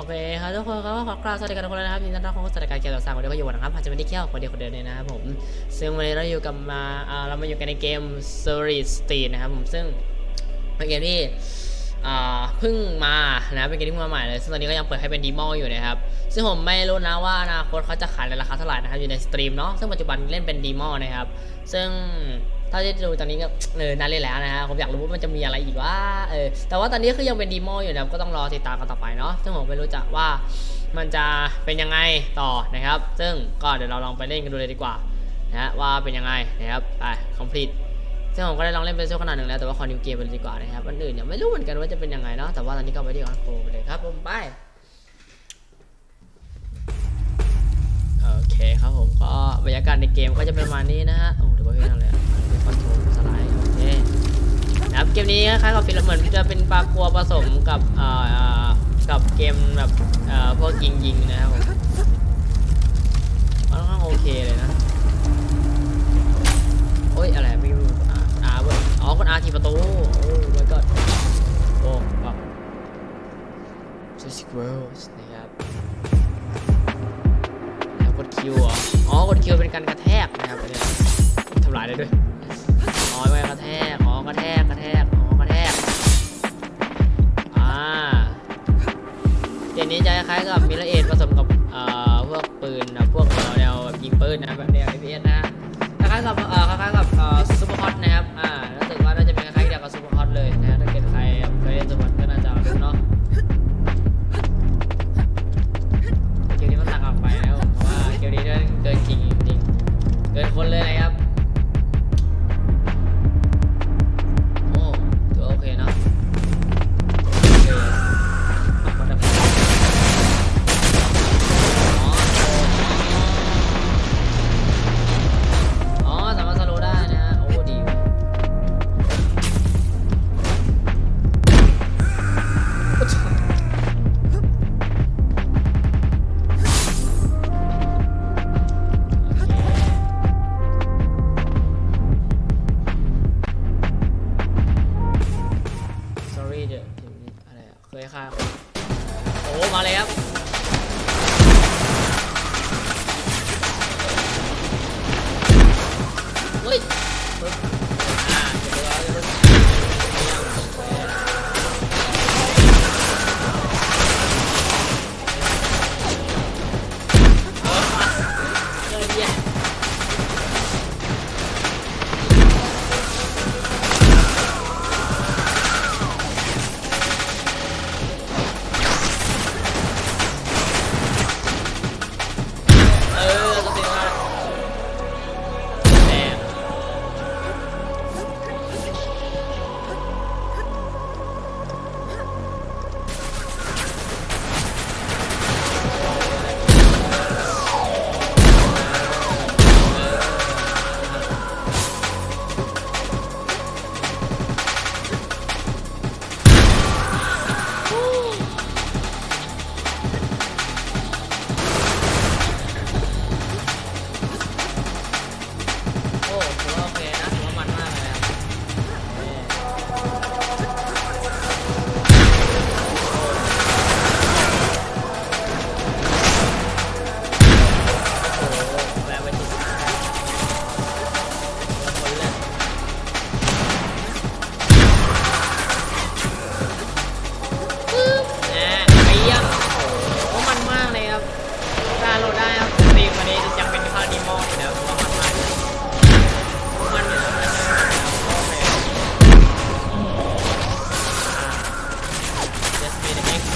อเคครับทุกคนก็ขอกล่าวสวัสดีกันทุกคนเลยนะครับยินดีต้อนรับเข้าสู่รายการเกี่ยวกับสร้างวันนี้ก็อยู่นะครับอาจจะไม่ได้เที่ยวคนเดียวคนเดินเลยนะครับผมซึ่งวันนี้เราอยู่กับมาเรามาอยู่กันในเกม s o r i Street นะครับผมซึ่งเป็นเกมที่เพิ่งมานะเป็นเกมที่เพิ่งมาใหม่เลยซึ่งตอนนี้ก็ยังเปิดให้เป็นดีมอลอยู่นะครับซึ่งผมไม่รู้นะว่าอนาคตเขาจะขายในราคาเท่าไหร่นะครับอยู่ในสตรีมเนาะซึ่งปัจจุบันเล่นเป็นดีโมนะครับซึ่ง ถ้าที่ดูตอนนี้ก็เออน่าเล่นแล้วนะฮะผมอยากรู้ว่ามันจะมีอะไรอีกว่าเออแต่ว่าตอนนี้คือยังเป็นดีโมอยู่นะก็ต้องรอติดตามกันต่อไปเนาะซึ่งผมไม่รู้จักว่ามันจะเป็นยังไงต่อนะครับ ซึ่งก็เดี๋ยวเราลองไปเล่นกันดูเลยดีกว่านะฮะว่าเป็นยังไงนะครับไป complete ซึ่งผมก็ได้ลองเล่นไปสักขนาดหนึ่งแล้วแต่ว่าขอนิวเกมไปเลยดีกว่านะครับอันอื่นยังไม่รู้เหมือนกันว่าจะเป็นยังไงเนาะแต่ว่าตอนนี้ก็ไปที่คอนโทรไปเลยครับผมไปโอเคครับผมก็บรรยากาศในเกมก็จะเป็นประมาณนี้นะฮะโอ้ เดี๋ยวก็เพี้ยคอนโทรสไลด์โอเคนะครับเกมนี้คล้ายๆกับฟิลเหมือนจะเป็นปลากัวผสมกับเอ่อกับเกมแบบเอ่อพวกยิงยิงนะครับผมค่อนข้างโอเคเลยนะโอ้ยอะไรไม่รู้อาอาเว้ยอ๋อกดอาทีประตูโอ้ไม่ก็โอ้แบบ Jurassic World นะครับแล้วกดคิวอ๋อกดคิวเป็นการกระแทกนะครับเนี่ยำลายได้ด้วยอ๋อไม่กระแทกอ๋อกระแทกกระแทกอ๋อกระแทกอ่าเกมนี้จะคล้ายๆกับมิลเลอร์เอผสมกับเอ่อพวกปืนนะพวกแนวแนวแบบยิงปืนนะแบบนี้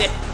せ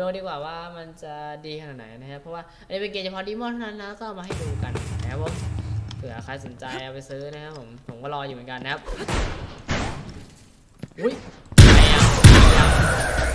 ดูดีกว่าว่ามันจะดีขนาดไหนนะครับเพราะว่าอันนี้เป็นเกมเฉพาะดีมอนเท่านั้นนะก็มาให้ดูกันนะครับผมเผื่อใครสนใจเอาไปซื้อนะครับผมผมก็รออยู่เหมือนกันนะครับอุ้ยอะไรอ่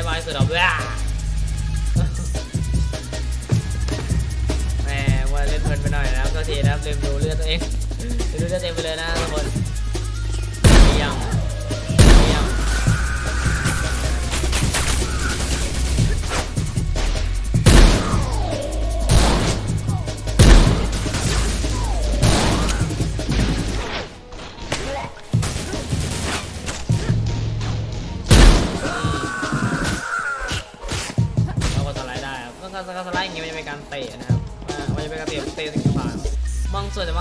ได้มากที่สุดหรอว้แหมว่าเล่นเพลินไปหน่อยนะก็ทีนะครับลืมดูเลือดตัวเองดูเลือดตัวเองไปเลยนะทุกคนยัง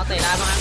เตะได้บ้าง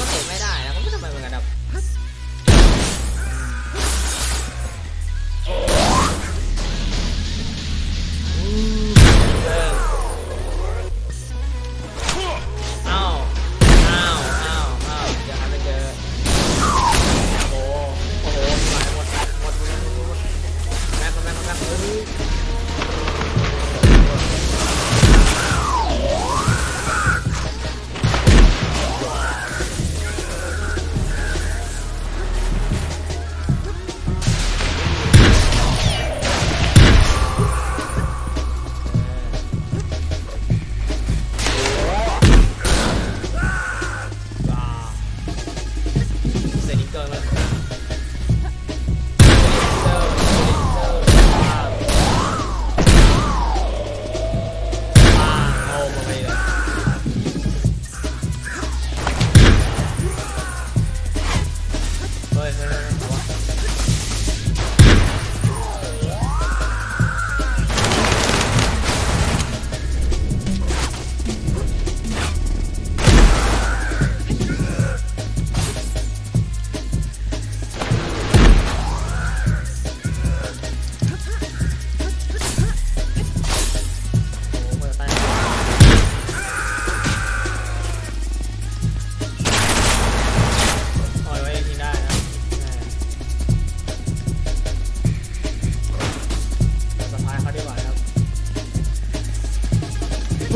เ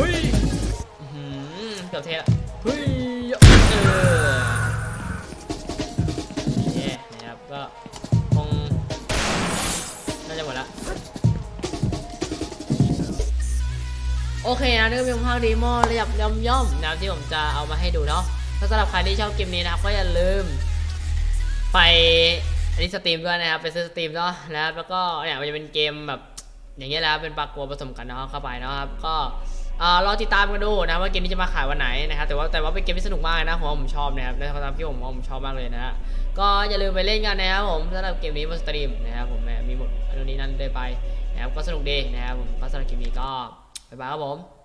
ท่ละเฮ้ยเออเนี่ยนะครับก็คงน่าจะหมดละโอเคนะนี่ก็เป็นภาคดีโมระดับย่อมย่อมๆนะครับที่ผมจะเอามาให้ดูเนาะถ้าสำหรับใครที่ชอบเกมนี้นะครับก็อย่าลืม ไปอันนี้สตรีมด้วยนะครับไปซื้อสตรีมเนาะนะครับแล้วก็เนี่ยมันจะเป็นเกมแบบอย่างเงี้ยแหล้วเป็นปากกัวผสมกันเนาะเข้าไปเนาะครับก็อ่า รอติดตามกันดูนะว่าเกมนี้จะมาขายวันไหนนะครับแต่ว่าแต่ว่าเป็นเกมที่สนุกมากนะผมผมชอบนะครับในความที่ผมว่าผมชอบมากเลยนะฮะก็อย่าลืมไปเล่นกันนะครับผมสำหรับเกมนี้บนสตรีมนะครับผมมมีหมดอันนี้นั่นได้ไปนะครับก็สนุกดีนะครับผมก็สำหรับเกมนี้ก็บ๊ายบายครับผม